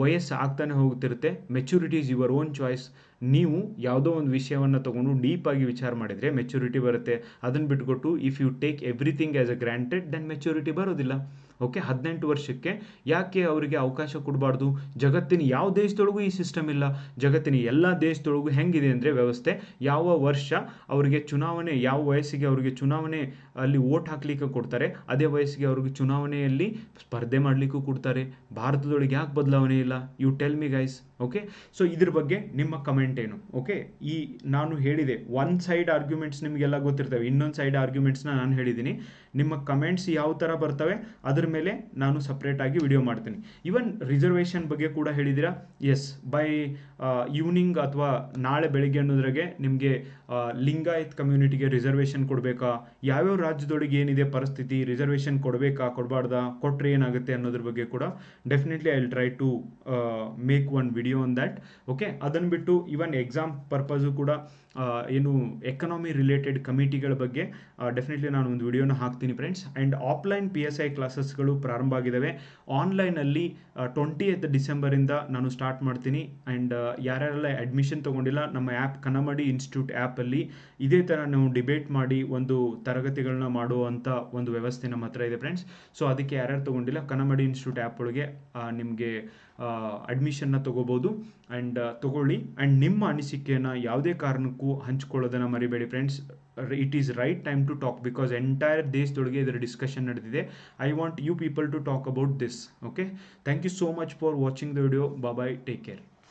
ವಯಸ್ಸು ಆಗ್ತಾನೆ ಹೋಗ್ತಿರುತ್ತೆ maturity is your own choice ನೀವು ಯಾವುದೋ ಒಂದು ವಿಷಯವನ್ನು ತಗೊಂಡು ಡೀಪಾಗಿ ವಿಚಾರ ಮಾಡಿದರೆ ಮೆಚುರಿಟಿ ಬರುತ್ತೆ. ಅದನ್ನು ಬಿಟ್ಕೊಟ್ಟು if you take everything as a granted then maturity ಬರೋದಿಲ್ಲ. ಓಕೆ, ಹದಿನೆಂಟು ವರ್ಷಕ್ಕೆ ಯಾಕೆ ಅವರಿಗೆ ಅವಕಾಶ ಕೊಡಬಾರ್ದು? ಜಗತ್ತಿನ ಯಾವ ದೇಶದೊಳಗೂ ಈ ಸಿಸ್ಟಮ್ ಇಲ್ಲ. ಜಗತ್ತಿನ ಎಲ್ಲ ದೇಶದೊಳಗೂ ಹೆಂಗಿದೆ ಅಂದರೆ ವ್ಯವಸ್ಥೆ, ಯಾವ ವರ್ಷ ಅವರಿಗೆ ಚುನಾವಣೆ, ಯಾವ ವಯಸ್ಸಿಗೆ ಅವರಿಗೆ ಚುನಾವಣೆ ಅಲ್ಲಿ ಓಟ್ ಹಾಕ್ಲಿಕ್ಕೆ ಕೊಡ್ತಾರೆ. ಅದೇ ವಯಸ್ಸಿಗೆ ಅವ್ರಿಗೆ ಚುನಾವಣೆಯಲ್ಲಿ ಸ್ಪರ್ಧೆ ಮಾಡಲಿಕ್ಕೂ ಕೊಡ್ತಾರೆ. ಭಾರತದೊಳಗೆ ಯಾಕೆ ಬದಲಾವಣೆ ಇಲ್ಲ? You tell me guys okay so ಇದ್ರ ಬಗ್ಗೆ ನಿಮ್ಮ ಕಮೆಂಟ್ ಏನು? ಓಕೆ ಈ ನಾನು ಹೇಳಿದೆ ಒನ್ ಸೈಡ್ ಆರ್ಗ್ಯುಮೆಂಟ್ಸ್ ನಿಮಗೆಲ್ಲ ಗೊತ್ತಿರ್ತವೆ. ಇನ್ನೊಂದು ಸೈಡ್ ಆರ್ಗ್ಯುಮೆಂಟ್ಸ್ನ ನಾನು ಹೇಳಿದ್ದೀನಿ. ನಿಮ್ಮ ಕಮೆಂಟ್ಸ್ ಯಾವ ಥರ ಬರ್ತವೆ, ಅದ್ರ ಮೇಲೆ ನಾನು ಸಪ್ರೇಟಾಗಿ ವಿಡಿಯೋ ಮಾಡ್ತೀನಿ. ಈವನ್ ರಿಸರ್ವೇಷನ್ ಬಗ್ಗೆ ಕೂಡ ಹೇಳಿದಿರಾ ಎಸ್ ಬೈ ಈವ್ನಿಂಗ್ ಅಥವಾ ನಾಳೆ ಬೆಳಿಗ್ಗೆ ಅನ್ನೋದ್ರಾಗೆ ನಿಮಗೆ ಲಿಂಗಾಯತ್ ಕಮ್ಯುನಿಟಿಗೆ ರಿಸರ್ವೇಷನ್ ಕೊಡಬೇಕಾ? ಯಾವ್ಯಾವ ರಾಜ್ಯದೊಳಗೆ ಏನಿದೆ ಪರಿಸ್ಥಿತಿ ರಿಸರ್ವೇಷನ್ ಕೊಡಬೇಕಾ, ಕೊಡಬಾರ್ದಾ ಕೊಟ್ಟರೆ ಏನಾಗುತ್ತೆ ಅನ್ನೋದ್ರ ಬಗ್ಗೆ ಕೂಡ definitely I will try to make one video on that okay ಅದನ್ನು ಬಿಟ್ಟು ಇವನ್ ಎಕ್ಸಾಮ್ ಪರ್ಪಸು ಕೂಡ ಏನು ಎಕನಾಮಿ ರಿಲೇಟೆಡ್ ಕಮಿಟಿಗಳ ಬಗ್ಗೆ ಡೆಫಿನೆಟ್ಲಿ ನಾನು ಒಂದು ವಿಡಿಯೋನ ಹಾಕ್ತೀನಿ friends and offline P S I ಕ್ಲಾಸಸ್ಗಳು ಪ್ರಾರಂಭ ಆಗಿದ್ದಾವೆ ಆನ್ಲೈನಲ್ಲಿ ಟ್ವೆಂಟಿ ಎತ್ ಡಿಸೆಂಬರಿಂದ ನಾನು ಸ್ಟಾರ್ಟ್ ಮಾಡ್ತೀನಿ. ಆ್ಯಂಡ್ ಯಾರ್ಯಾರೆಲ್ಲ ಅಡ್ಮಿಷನ್ ತೊಗೊಂಡಿಲ್ಲ, ನಮ್ಮ ಆ್ಯಪ್ ಕನ್ನಮಡಿ ಇನ್ಸ್ಟಿಟ್ಯೂಟ್ ಆ್ಯಪಲ್ಲಿ ಇದೇ ಥರ ನಾವು ಡಿಬೇಟ್ ಮಾಡಿ ಒಂದು ತರಗತಿಗಳನ್ನ ಮಾಡುವಂಥ ಒಂದು ವ್ಯವಸ್ಥೆ ನಮ್ಮ ಹತ್ರ ಇದೆ ಫ್ರೆಂಡ್ಸ್ ಸೊ ಅದಕ್ಕೆ ಯಾರ್ಯಾರು ತೊಗೊಂಡಿಲ್ಲ ಕನ್ನಮಡಿ ಇನ್ಸ್ಟಿಟ್ಯೂಟ್ ಆ್ಯಪ್ ಒಳಗೆ ನಿಮಗೆ ಅಡ್ಮಿಷನ್ನ ತೊಗೋಬೋದು. ಆ್ಯಂಡ್ ತೊಗೊಳ್ಳಿ. ಆ್ಯಂಡ್ ನಿಮ್ಮ ಅನಿಸಿಕೆಯನ್ನು ಯಾವುದೇ ಕಾರಣಕ್ಕೂ ಹಂಚ್ಕೊಳ್ಳೋದನ್ನು ಮರಿಬೇಡಿ friends it is right time to talk because entire ದೇಶದೊಳಗೆ ಇದರ ಡಿಸ್ಕಷನ್ ನಡೆದಿದೆ. I want you people to talk about this okay thank you so much for watching the video bye take care